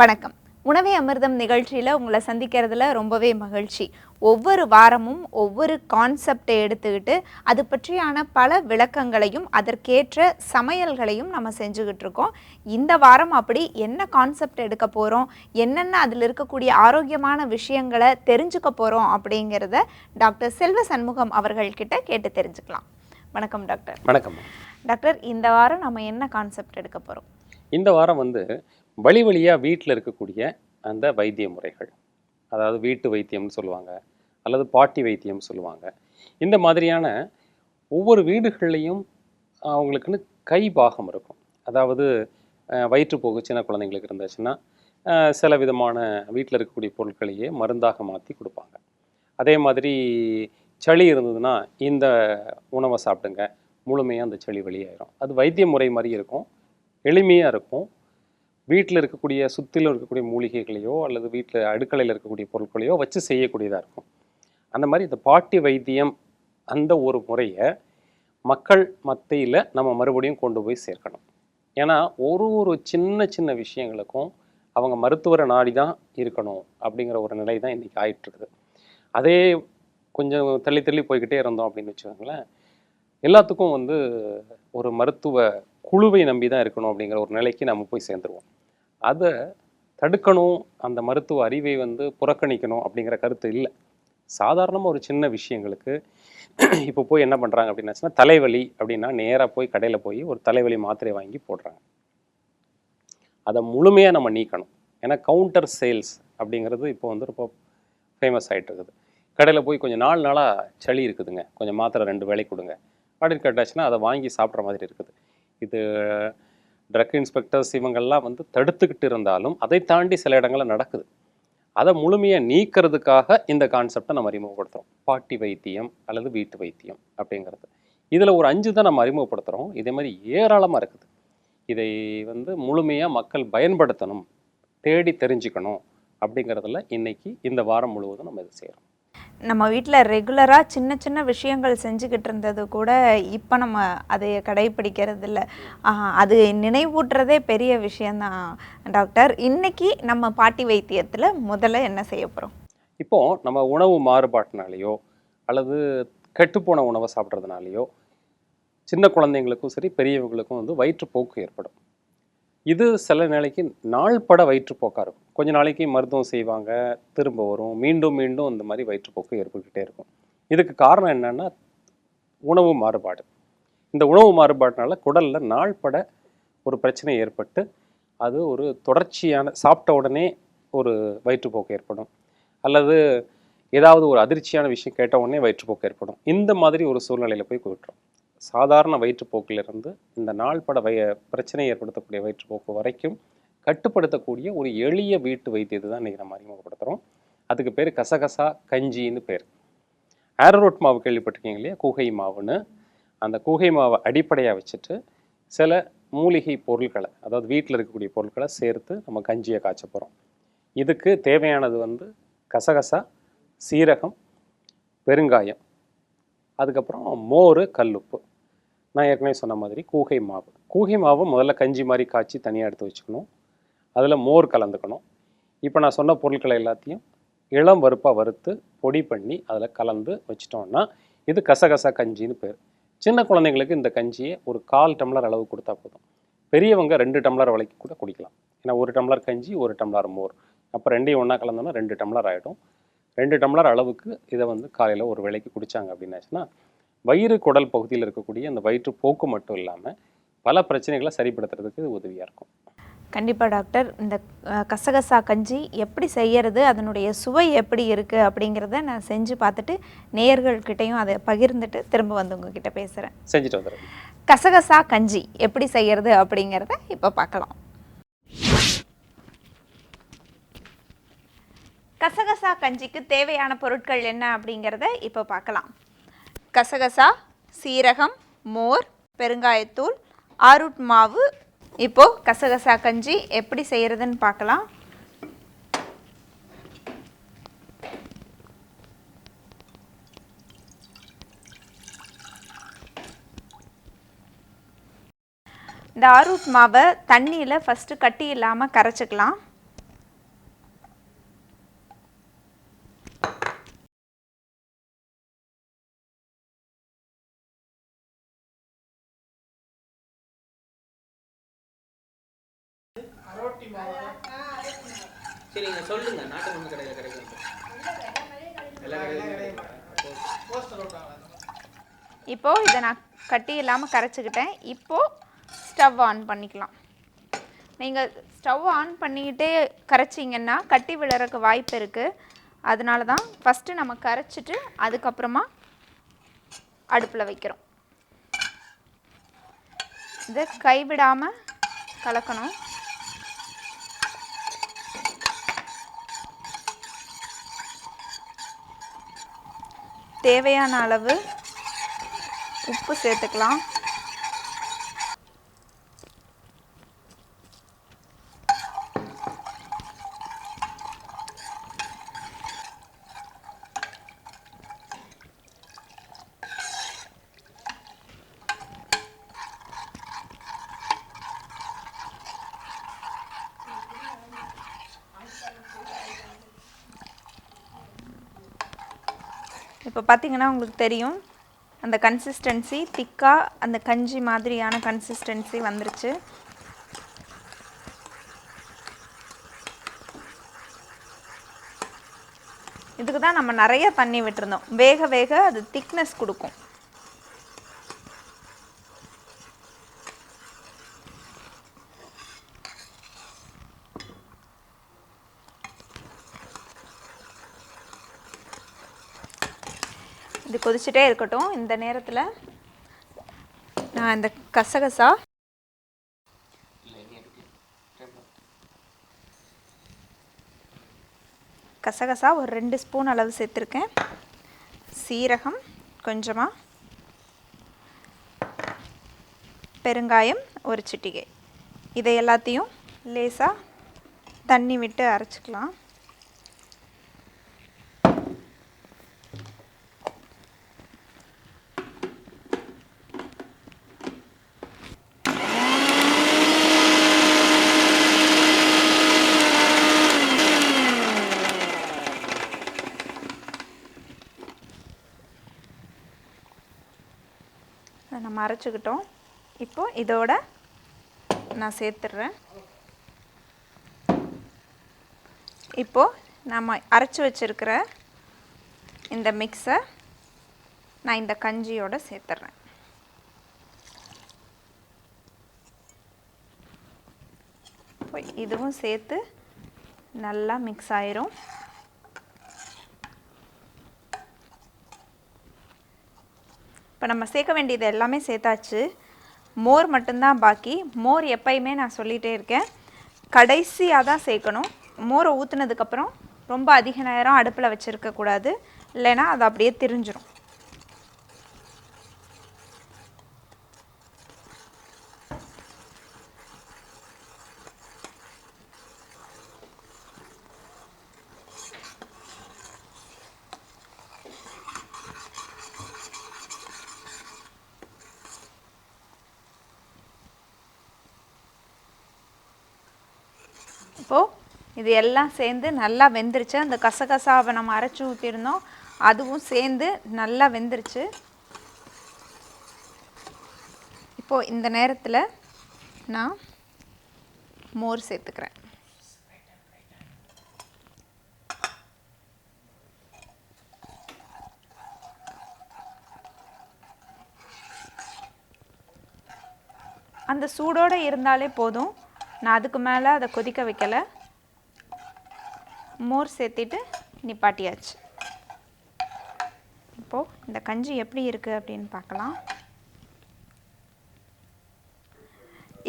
வணக்கம். உணவே அமிர்தம் நிகழ்ச்சியில் உங்களை சந்திக்கிறதுல ரொம்பவே மகிழ்ச்சி. ஒவ்வொரு வாரமும் ஒவ்வொரு கான்செப்டை எடுத்துக்கிட்டு அது பற்றியான பல விளக்கங்களையும் அதற்கேற்ற சமையல்களையும் நம்ம செஞ்சுக்கிட்டு இருக்கோம். இந்த வாரம் அப்படி என்ன கான்செப்ட் எடுக்க போகிறோம் என்னென்ன அதில் இருக்கக்கூடிய ஆரோக்கியமான விஷயங்களை தெரிஞ்சுக்க போகிறோம் அப்படிங்கிறத டாக்டர் செல்வ சண்முகம் அவர்கள்கிட்ட கேட்டு தெரிஞ்சுக்கலாம். வணக்கம் டாக்டர். வணக்கம். டாக்டர் இந்த வாரம் நம்ம என்ன கான்செப்ட் எடுக்க போகிறோம் இந்த வாரம் வந்து வழி வழியாக வீட்டில் இருக்கக்கூடிய அந்த வைத்திய முறைகள். அதாவது வீட்டு வைத்தியம்னு சொல்லுவாங்க அல்லது பாட்டி வைத்தியம் சொல்லுவாங்க. இந்த மாதிரியான ஒவ்வொரு வீடுகள்லையும் அவங்களுக்குன்னு கை பாகம் இருக்கும். அதாவது வயிற்றுப்போக்கு சின்ன குழந்தைங்களுக்கு இருந்துச்சுன்னா சில விதமான வீட்டில் இருக்கக்கூடிய பொருட்களையே மருந்தாக மாற்றி கொடுப்பாங்க. அதே மாதிரி சளி இருந்ததுன்னா இந்த உணவை சாப்பிடுங்க. முழுமையாக அந்த சளி வெளியாயிரும். அது வைத்திய முறை மாதிரி இருக்கும். எளிமையாக இருக்கும். வீட்டில் இருக்கக்கூடிய சுற்றிலும் இருக்கக்கூடிய மூலிகைகளையோ அல்லது வீட்டில் அடுக்கலையில் இருக்கக்கூடிய பொருட்களையோ வச்சு செய்யக்கூடியதாக இருக்கும். அந்த மாதிரி இந்த பாட்டி வைத்தியம் அந்த ஒரு முறையை மக்கள் மத்தியில் நம்ம மறுபடியும் கொண்டு போய் சேர்க்கணும். ஏன்னா ஒரு ஒரு சின்ன சின்ன விஷயங்களுக்கும் அவங்க மருத்துவரை நாடி தான் இருக்கணும் அப்படிங்கிற ஒரு நிலை தான் இன்றைக்கி ஆயிட்டுருக்குது. அதே கொஞ்சம் தள்ளி தள்ளி போய்கிட்டே இருந்தோம் அப்படின்னு வச்சுக்கோங்களேன். எல்லாத்துக்கும் வந்து ஒரு மருத்துவ குழுவை நம்பி தான் இருக்கணும் அப்படிங்கிற ஒரு நிலைக்கு நம்ம போய் சேர்ந்துருவோம். அதை தடுக்கணும் அந்த மருத்துவ அறிவை வந்து புறக்கணிக்கணும் அப்படிங்கிற கருத்து இல்லை. சாதாரணமாக ஒரு சின்ன விஷயங்களுக்கு இப்போ போய் என்ன பண்ணுறாங்க அப்படின்னாச்சுன்னா தலைவலி அப்படின்னா நேராக போய் கடையில் போய் ஒரு தலைவலி மாத்திரை வாங்கி போடுறாங்க. அதை முழுமையாக நம்ம நீக்கணும். ஏன்னா கவுண்டர் சேல்ஸ் அப்படிங்கிறது இப்போ வந்து ரொம்ப ஃபேமஸ் ஆகிட்டு இருக்குது. கடையில் போய் கொஞ்சம் நாலு நாளாக சளி இருக்குதுங்க. கொஞ்சம் மாத்திரை ரெண்டு வேலை கொடுங்க. அப்படின்னு கேட்டாச்சுன்னா அதை வாங்கி சாப்பிட்ற மாதிரி இருக்குது. இது ட்ரக் இன்ஸ்பெக்டர்ஸ் இவங்கள்லாம் வந்து தடுத்துக்கிட்டு இருந்தாலும் அதை தாண்டி சில இடங்களில் நடக்குது. அதை முழுமையாக நீக்கிறதுக்காக இந்த கான்செப்டை நம்ம அறிமுகப்படுத்துகிறோம் பாட்டி வைத்தியம் அல்லது வீட்டு வைத்தியம் அப்படிங்கிறது. இதில் ஒரு அஞ்சு தான் நம்ம அறிமுகப்படுத்துகிறோம் இதே மாதிரி ஏராளமாக இருக்குது. இதை வந்து முழுமையாக மக்கள் பயன்படுத்தணும் தேடி தெரிஞ்சுக்கணும் அப்படிங்கிறதுல இன்றைக்கி இந்த வாரம் முழுவதும் நம்ம இதை செய்கிறோம் நம்ம வீட்டில் ரெகுலராக சின்ன சின்ன விஷயங்கள் செஞ்சுக்கிட்டு இருந்தது கூட இப்போ நம்ம அதை கடைபிடிக்கிறது இல்லை அது நினைவூட்டுறதே பெரிய விஷயந்தான். டாக்டர் இன்னைக்கு நம்ம பாட்டி வைத்தியத்தில் முதல்ல என்ன செய்ய போகிறோம் இப்போது நம்ம உணவு மாறுபாட்டினாலேயோ அல்லது கெட்டுப்போன உணவை சாப்பிட்றதுனாலையோ சின்ன குழந்தைங்களுக்கும் சரி பெரியவங்களுக்கும் வந்து வயிற்றுப்போக்கு ஏற்படும். இது சில நாளைக்கு நாள்பட வயிற்றுப்போக்காக இருக்கும். கொஞ்ச நாளைக்கு மருத்துவம் செய்வாங்க திரும்ப வரும் மீண்டும் மீண்டும் இந்த மாதிரி வயிற்றுப்போக்கு ஏற்பட்டுக்கிட்டே இருக்கும். இதுக்கு காரணம் என்னென்னா உணவு மாறுபாடு. இந்த உணவு மாறுபாடுனால குடலில் நாள்பட ஒரு பிரச்சனை ஏற்பட்டு அது ஒரு தொடர்ச்சியான சாப்பிட்ட உடனே ஒரு வயிற்றுப்போக்கு ஏற்படும். அல்லது ஏதாவது ஒரு அதிர்ச்சியான விஷயம் கேட்ட உடனே வயிற்றுப்போக்கு ஏற்படும். இந்த மாதிரி ஒரு சூழ்நிலையில் போய் கூட்டுறோம் சாதாரண வயிற்றுப்போக்கிலிருந்து இந்த நாள்பட வய பிரச்சனை ஏற்படுத்தக்கூடிய வயிற்றுப்போக்கு வரைக்கும் கட்டுப்படுத்தக்கூடிய ஒரு எளிய வீட்டு வைத்தியத்தை தான் இன்றைக்கி நம்ம அறிமுகப்படுத்துகிறோம் அதுக்கு பேர் கசகசா கஞ்சின்னு பேர். ஆரோட் மாவு கேள்விப்பட்டிருக்கீங்க இல்லையா? கூகை மாவுன்னு. அந்த கூகை மாவை அடிப்படையாக வச்சுட்டு சில மூலிகை பொருட்களை அதாவது வீட்டில் இருக்கக்கூடிய பொருட்களை சேர்த்து நம்ம கஞ்சியை காய்ச்ச போகிறோம் இதுக்கு தேவையானது வந்து கசகசா சீரகம் பெருங்காயம் அதுக்கப்புறம் மோர் கல்லுப்பு. நான் ஏற்கனவே சொன்ன மாதிரி கூகை மாவு. கூகை மாவு முதல்ல கஞ்சி மாதிரி காய்ச்சி தனியாக எடுத்து வச்சுக்கணும். அதில் மோர் கலந்துக்கணும். இப்போ நான் சொன்ன பொருட்களை எல்லாத்தையும் இளம் வறுப்பாக வறுத்து பொடி பண்ணி அதில் கலந்து வச்சிட்டோம்னா இது கசகசா கஞ்சின்னு பேர். சின்ன குழந்தைங்களுக்கு இந்த கஞ்சியை ஒரு கால் டம்ளர் அளவு கொடுத்தா போதும். பெரியவங்க ரெண்டு டம்ளர் விலைக்கு கூட குடிக்கலாம். ஏன்னா ஒரு டம்ளர் கஞ்சி ஒரு டம்ளர் மோர். அப்போ ரெண்டையும் ஒன்றா கலந்தோன்னா ரெண்டு டம்ளர் ஆகிடும் ரெண்டு டம்ளர் அளவுக்கு இதை வந்து காலையில் ஒரு விலைக்கு குடித்தாங்க அப்படின்னாச்சுன்னா வயிறு குடல் பகுதியில் இருக்கக்கூடிய அந்த வயிற்று போக்கு மட்டும் இல்லாமல் பல பிரச்சனைகளை சரிப்படுத்துறதுக்கு இது உதவியாக இருக்கும். கண்டிப்பாக டாக்டர். இந்த கசகசா கஞ்சி எப்படி செய்யறது அதனுடைய சுவை எப்படி இருக்குது அப்படிங்கிறத நான் செஞ்சு பார்த்துட்டு நேயர்கள்கிட்டையும் அதை பகிர்ந்துட்டு திரும்ப வந்து உங்ககிட்ட பேசுகிறேன் செஞ்சுட்டு வந்துடுறேன். கசகசா கஞ்சி எப்படி செய்யறது அப்படிங்கிறத இப்போ பார்க்கலாம். கசகசா கஞ்சிக்கு தேவையான பொருட்கள் என்ன அப்படிங்கிறத இப்போ பார்க்கலாம். கசகசா சீரகம் மோர் பெருங்காயத்தூள் ஆரூட் மாவு இப்போ கசகசா கஞ்சி எப்படி செய்யறதுன்னு பார்க்கலாம். இந்த ஆரூட் மாவை தண்ணியில் ஃபஸ்ட்டு கட்டி இல்லாமல் கரைச்சிக்கலாம். சரி நீங்க சொல்லுங்க. நாட்டு மருந்து கடையில் கிடைக்கும் எல்லா கடையிலும் இதை நான் கட்டி இல்லாமல் கரைச்சிக்கிட்டேன். இப்போ ஸ்டவ் ஆன் பண்ணிக்கலாம். நீங்கள் ஸ்டவ் ஆன் பண்ணிக்கிட்டே கரைச்சிங்கன்னா கட்டி விழறக்கு வாய்ப்பு இருக்குது அதனால தான் ஃபஸ்ட்டு நம்ம கரைச்சிட்டு அதுக்கப்புறமா அடுப்பில் வைக்கிறோம். இதை கைவிடாமல் கலக்கணும். தேவையான அளவு உப்பு சேர்த்துக்கலாம். இப்போ பார்த்தீங்கன்னா உங்களுக்கு தெரியும் அந்த கன்சிஸ்டன்சி திக்காக அந்த கஞ்சி மாதிரியான கன்சிஸ்டன்சி வந்துருச்சு. இதுக்கு தான் நம்ம நிறைய தண்ணி விட்டுருந்தோம். வேக வேக அது திக்னஸ் கொடுக்கும். இது கொதிச்சுட்டே இருக்கட்டும். இந்த நேரத்தில் நான் இந்த கசகசா கசகசா ஒரு ரெண்டு ஸ்பூன் அளவு சேர்த்துருக்கேன். சீரகம் கொஞ்சமாக பெருங்காயம் ஒரு சிட்டிகை. இதை எல்லாத்தையும் லேசாக தண்ணி விட்டு அரைச்சிக்கலாம். மறைச்சிக்கிட்டோம். அரைச்சிக்கிட்டோம் இப்போ இதோட நான் சேர்த்துடுறேன். இப்போது நம்ம அரைச்சி வச்சுருக்கிற இந்த மிக்ஸை நான் இந்த கஞ்சியோட சேர்த்துட்றேன். இதுவும் சேர்த்து நல்லா மிக்ஸ் ஆயிரும். இப்போ நம்ம சேர்க்க வேண்டியது எல்லாமே சேர்த்தாச்சு. மோர் மட்டும்தான் பாக்கி. மோர் எப்பயுமே நான் சொல்லிகிட்டே இருக்கேன். கடைசியாக தான் சேர்க்கணும். மோரை ஊற்றுனதுக்கப்புறம் ரொம்ப அதிக நேரம் அடுப்பில் வச்சுருக்கக்கூடாது. இல்லைன்னா அது அப்படியே திரிஞ்சிரும் இப்போது இது எல்லாம் சேர்ந்து நல்லா வெந்துருச்சு. அந்த கசகசாவை நம்ம அரைச்சி ஊற்றிருந்தோம் அதுவும் சேர்ந்து நல்லா வெந்துருச்சு. இப்போது இந்த நேரத்தில் நான் மோர் சேர்த்துக்கிறேன். அந்த சூடோடு இருந்தாலே போதும். நான் அதுக்கு மேலே அதை கொதிக்க வைக்கலை. மோர் சேர்த்திட்டு நிப்பாட்டியாச்சு. இப்போது இந்த கஞ்சி எப்படி இருக்குது அப்படின்னு பார்க்கலாம்.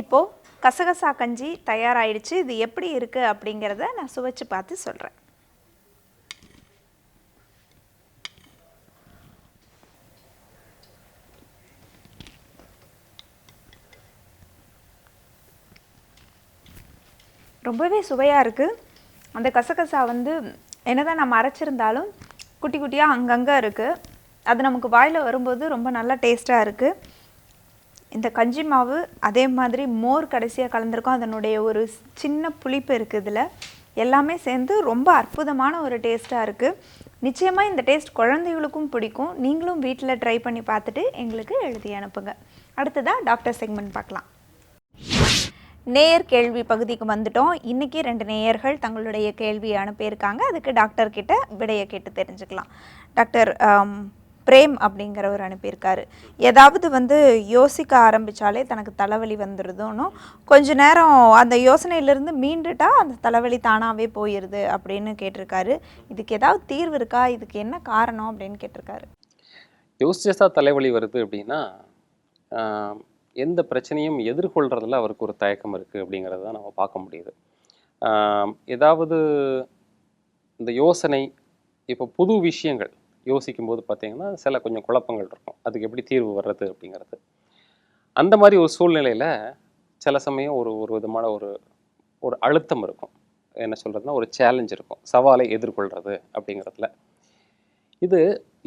இப்போது கசகசா கஞ்சி தயாராகிடுச்சு இது எப்படி இருக்குது அப்படிங்கிறத நான் சுவைச்சு பார்த்து சொல்கிறேன் ரொம்பவே சுவையாக இருக்குது அந்த கசகசா வந்து என்னதான் நம்ம அரைச்சிருந்தாலும் குட்டி குட்டியாக அங்கங்கே இருக்குது அது நமக்கு வாயில் வரும்போது ரொம்ப நல்லா டேஸ்ட்டாக இருக்குது இந்த கஞ்சி மாவு அதே மாதிரி மோர் கடைசியாக கலந்துருக்கும். அதனுடைய ஒரு சின்ன புளிப்பு இருக்குது இதில். எல்லாமே சேர்ந்து ரொம்ப அற்புதமான ஒரு டேஸ்ட்டாக இருக்குது நிச்சயமாக இந்த டேஸ்ட் குழந்தைகளுக்கும் பிடிக்கும். நீங்களும் வீட்டில் ட்ரை பண்ணி பார்த்துட்டு எங்களுக்கு எழுதி அனுப்புங்க. அடுத்ததாக டாக்டர் செக்மெண்ட் பார்க்கலாம். நேயர் கேள்வி பகுதிக்கு வந்துட்டோம். இன்னைக்கு ரெண்டு நேயர்கள் தங்களுடைய கேள்வியை அனுப்பியிருக்காங்க. அதுக்கு டாக்டர் கிட்ட விடையை கேட்டு தெரிஞ்சுக்கலாம். டாக்டர் பிரேம் அப்படிங்கிறவர் அனுப்பியிருக்காரு. ஏதாவது வந்து யோசிக்க ஆரம்பிச்சாலே தனக்கு தலைவலி வந்துடுதுன்னு கொஞ்ச நேரம் அந்த யோசனையிலிருந்து மீண்டுட்டா அந்த தலைவலி தானாகவே போயிடுது அப்படின்னு கேட்டிருக்காரு. இதுக்கு ஏதாவது தீர்வு இருக்கா? இதுக்கு என்ன காரணம் அப்படின்னு கேட்டிருக்காரு. யோசிச்சா தலைவலி வருது அப்படின்னா எந்த பிரச்சனையும் எதிர்கொள்கிறதுல அவருக்கு ஒரு தயக்கம் இருக்குது அப்படிங்கிறத தான் நம்ம பார்க்க முடியுது. ஏதாவது இந்த யோசனை இப்போ புது விஷயங்கள் யோசிக்கும்போது பார்த்திங்கன்னா சில கொஞ்சம் குழப்பங்கள் இருக்கும். அதுக்கு எப்படி தீர்வு வர்றது அப்படிங்கிறது. அந்த மாதிரி ஒரு சூழ்நிலையில் சில சமயம் ஒரு ஒரு விதமான ஒரு ஒரு அழுத்தம் இருக்கும். என்ன சொல்கிறதுனா ஒரு சேலஞ்ச் இருக்கும். சவாலை எதிர்கொள்கிறது அப்படிங்கிறதுல. இது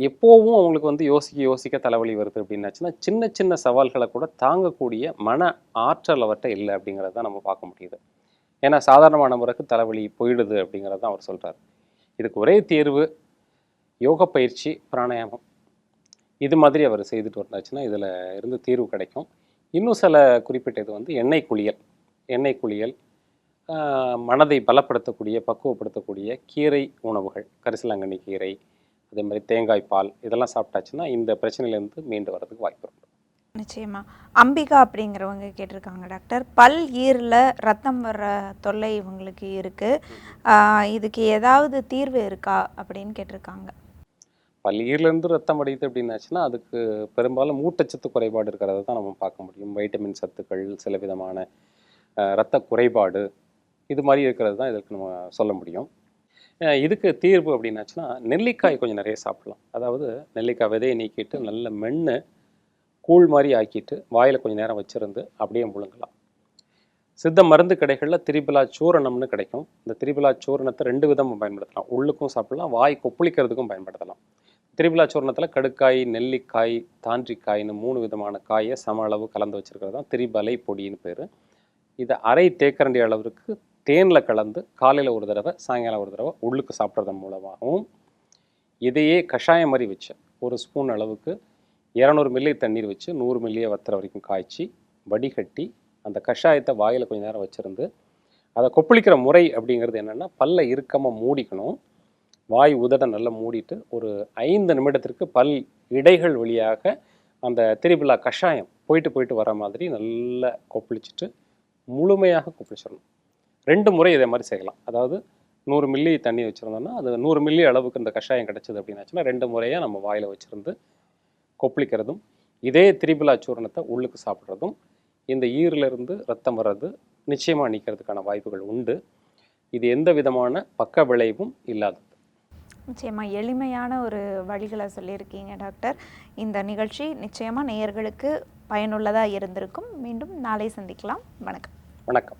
எப்போவும் அவங்களுக்கு வந்து யோசிக்க யோசிக்க தலைவலி வருது அப்படின்னாச்சுன்னா சின்ன சின்ன சவால்களை கூட தாங்கக்கூடிய மன ஆற்றல் அவர்கிட்ட இல்லை அப்படிங்கிறத தான் நம்ம பார்க்க முடியுது. ஏன்னா சாதாரணமான முறைக்கு தலைவலி போயிடுது அப்படிங்கிறத அவர் சொல்கிறார் இதுக்கு ஒரே தீர்வு யோக பயிற்சி பிராணாயாமம். இது மாதிரி அவர் செய்துட்டு வந்தாச்சுன்னா இதில் இருந்து தீர்வு கிடைக்கும். இன்னும் சில குறிப்பிட்ட இது வந்து எண்ணெய் குளியல். எண்ணெய் குளியல் மனதை பலப்படுத்தக்கூடிய பக்குவப்படுத்தக்கூடிய கீரை உணவுகள் கரிசலாங்கண்ணி கீரை அதே மாதிரி தேங்காய் பால் இதெல்லாம் சாப்பிட்டாச்சுன்னா இந்த பிரச்சனையிலேருந்து மீண்டு வர்றதுக்கு வாய்ப்பு இருக்கு நிச்சயமா. அம்பிகா அப்படிங்கிறவங்க கேட்டிருக்காங்க டாக்டர். பல் ஈரில் ரத்தம் வர்ற தொல்லை இவங்களுக்கு இருக்கு. ஆஹ் இதுக்கு ஏதாவது தீர்வு இருக்கா அப்படின்னு கேட்டிருக்காங்க. பள்ளியிலேருந்து ரத்தம் அடையுது அப்படின்னாச்சுன்னா அதுக்கு பெரும்பாலும் ஊட்டச்சத்து குறைபாடு இருக்கிறத தான் நம்ம பார்க்க முடியும். வைட்டமின் சத்துக்கள் சில விதமான அஹ், இரத்த குறைபாடு இது மாதிரி இருக்கிறது தான் இதற்கு நம்ம சொல்ல முடியும். இதுக்கு தீர்வு அப்படின்னாச்சுன்னா நெல்லிக்காய் கொஞ்சம் நிறைய சாப்பிடலாம். அதாவது நெல்லிக்காய் விதையை நீக்கிட்டு நல்ல மென்று கூழ் மாதிரி ஆக்கிட்டு வாயில் கொஞ்சம் நேரம் வச்சுருந்து அப்படியே முழுங்கலாம். சித்த மருந்து கடைகளில் திரிபிலா சூரணம்னு கிடைக்கும். இந்த திரிபிலா சூரணத்தை ரெண்டு விதமாக பயன்படுத்தலாம். உள்ளுக்கும் சாப்பிடலாம் வாய் கொப்பளிக்கிறதுக்கும் பயன்படுத்தலாம். திரிபிலா சூரணத்தில் கடுக்காய் நெல்லிக்காய் தாண்டிக்காய்னு மூணு விதமான காயை சம அளவு கலந்து வச்சுருக்கிறது தான் திரிபலை பொடின்னு பேர். இதை அரை தேக்கரண்டி அளவிற்கு தேனில் கலந்து காலையில் ஒரு தடவை சாயங்காலம் ஒரு தடவை உள்ளுக்கு சாப்பிட்றதன் மூலமாகவும் இதையே கஷாயம் மாதிரி வச்சு ஒரு ஸ்பூன் அளவுக்கு இரநூறு மில்லி தண்ணீர் வச்சு நூறு மில்லியை வத்துற வரைக்கும் காய்ச்சி வடிகட்டி அந்த கஷாயத்தை வாயில் கொஞ்ச நேரம் வச்சுருந்து அதை கொப்பளிக்கிற முறை அப்படிங்கிறது என்னென்னா பல்லை இறுக்கமாக மூடிக்கணும். வாய் உதட நல்லா மூடிட்டு ஒரு ஐந்து நிமிடத்திற்கு பல் இடைகள் வழியாக அந்த திரிபிலா கஷாயம் போயிட்டு போயிட்டு வர மாதிரி நல்லா கொப்பளிச்சுட்டு முழுமையாக கொப்பளிச்சிடணும். ரெண்டு முறை இதே மாதிரி செய்யலாம். அதாவது நூறு மில்லி தண்ணி வச்சுருந்தோம்னா அது நூறு மில்லி அளவுக்கு இந்த கஷாயம் கிடச்சிது அப்படின்னாச்சுன்னா ரெண்டு முறையாக நம்ம வாயில் வச்சுருந்து கொப்பளிக்கிறதும் இதே திரிபிலா சூரணத்தை உள்ளுக்கு சாப்பிட்றதும் இந்த ஈரிலிருந்து ரத்தம் வர்றது நிச்சயமாக நீக்கிறதுக்கான வாய்ப்புகள் உண்டு. இது எந்த விதமான பக்க விளைவும் இல்லாதது. நிச்சயமா எளிமையான ஒரு வழிகளை சொல்லியிருக்கீங்க டாக்டர். இந்த நிகழ்ச்சி நிச்சயமா நேயர்களுக்கு பயனுள்ளதாக இருந்திருக்கும். மீண்டும் நாளை சந்திக்கலாம். வணக்கம். வணக்கம்.